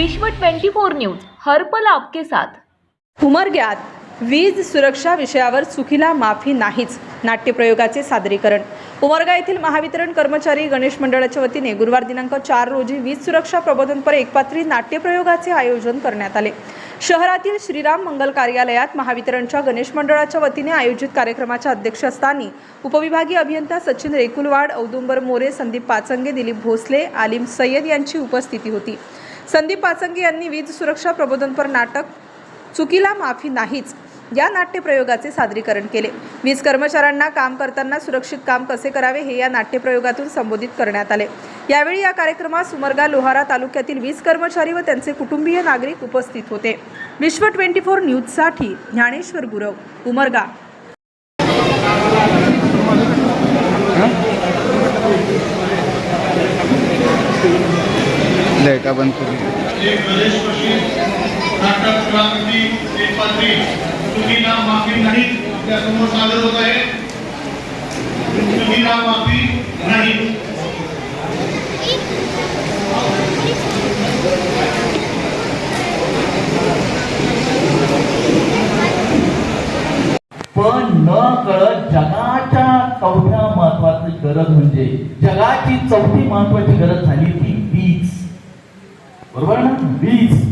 विश्व 24 न्यूज हर्पल आपके साथ. उमरग्यात वीज सुरक्षा विषयावर चुकीला माफी नाहीच नाट्यप्रयोगाचे सादरीकरण. उमरगा येथील महावितरण कर्मचारी गणेश मंडळाच्या वतीने गुरुवार दिनांक चार रोजी वीज सुरक्षा प्रबोधनपर एकपात्री नाट्यप्रयोगाचे आयोजन करण्यात आले. शहरातील श्रीराम मंगल कार्यालयात महावितरणच्या गणेश मंडळाच्या वतीने आयोजित कार्यक्रमाच्या अध्यक्षस्थानी उपविभागीय अभियंता सचिन रेकुलवाड औदुंबर मोरे संदीप पाचंगे दिलीप भोसले आलिम सय्यद यांची उपस्थिती होती. संदीप पाचंगे यांनी वीज सुरक्षा प्रबोधनपर नाटक चुकीला माफी नाहीच या नाट्यप्रयोगाचे सादरीकरण केले. वीज कर्मचाऱ्यांना काम करताना सुरक्षित काम कसे करावे हे या नाट्यप्रयोगातून संबोधित करण्यात आले. यावेळी या कार्यक्रमात सुमरगा लोहारा तालुक्यातील वीज कर्मचारी व त्यांचे कुटुंबीय नागरिक उपस्थित होते. विश्व ट्वेंटी फोर न्यूजसाठी ज्ञानेश्वर गुरव उमरगा लाईटा बंद करू एक गणेश पक्षी नाटक क्रांती एक पात्री चुकीला माफी नाही आपल्यासमोर सादर होत आहे चुकीला माफी नाही. पण न कळत जगाच्या चौथ्या महत्वाची गरज म्हणजे जगाची चौथी महत्वाची गरज झाली ती बरोबर ना? वीज.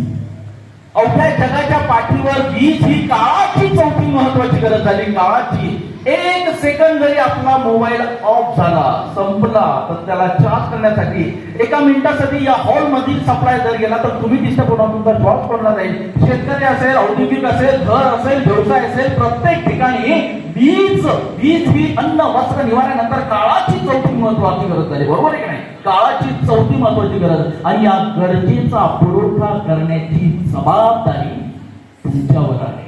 अवघ्या जगाच्या पाठीवर वीज ही काळाची चौथी महत्वाची गरज झाली. काळाची एक सेकंद जरी आपला मोबाईल ऑफ झाला संपला तर त्याला चार्ज करण्यासाठी एका मिनिटासाठी या हॉल मधील सप्लाय जर गेला तर तुम्ही डिस्टर्ब होणार तुमचा जॉब पडणार नाही. शेतकरी असेल औद्योगिक असेल घर असेल व्यवसाय असेल प्रत्येक ठिकाणी वीज वीज ही अन्न वस्त्र निवाऱ्यानंतर काळाची चौथी महत्वाची गरज झाली. बरोबर आहे की नाही? काळाची चौथी महत्वाची गरज. आणि या गरजेचा पुरवठा करण्याची जबाबदारी तुमच्यावर आहे.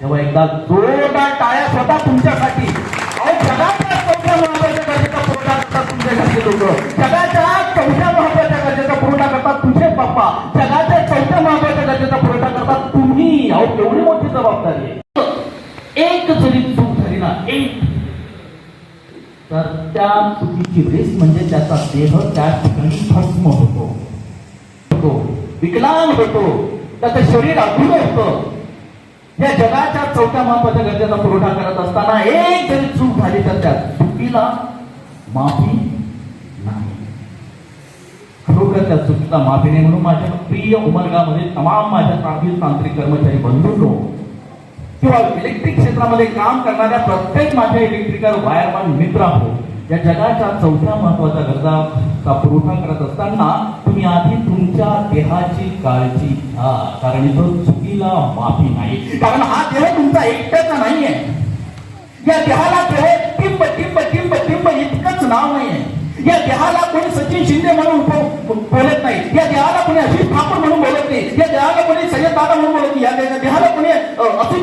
तेव्हा एकदा जोरदार टाळ्या स्वतः तुमच्यासाठी. जगाच्या चौथ्या महत्त्वाच्या गरजेचा पुरवठा करतात तुमच्या घरचे लोक. जगाच्या चौथ्या महत्त्वाच्या गरजेचा पुरवठा करतात तुझे पप्पा. जगाच्या चौथ्या महत्त्वाच्या गरजेचा पुरवठा करतात तुम्ही. अहो केवढी मोठी जबाबदारी आहे. एक जरी चूक झाली ना एक. तर त्या चुकीची रिस्क म्हणजे त्याचा देह त्या ठिकाणी भस्म होतो. होतो. विकलांग होतो. त्याचं शरीर अधुर होतं या जगाच्या चौथ्या महापाच्या गरजेचा पुरवठा करत असताना एक जरी चूक झाली तर त्या चुकीला माफी नाही. खरोखर त्या चुकीला माफी नाही म्हणून माझ्या प्रिय उमरगामध्ये तमाम माझ्या तांत्रिक तांत्रिक कर्मचारी बंधूंनो किंवा इलेक्ट्रिक क्षेत्रामध्ये काम करणाऱ्या प्रत्येक माझ्या इलेक्ट्रिकल वायरमॅन मित्र या जगाच्या चौथ्या महत्त्वाच्या गरजाचा पुरवठा करत असताना तुम्ही आधी तुमच्या देहाची काळजी घ्या. कारण इथं चुकीला माफी नाही. कारण हा देह तुमचा एकट्याचा नाहीये. या देहाला देह टिंब टिंब टिंब टिंब इतकंच नाव नाहीये. या देहाला कोणी सचिन शिंदे म्हणून बोलत नाही. या देहाला कोणी अजित ठाकूर म्हणून बोलत नाही. या देहाला कोणी सय्यद दादा म्हणून बोलत नाही. या देहाला कोणी असित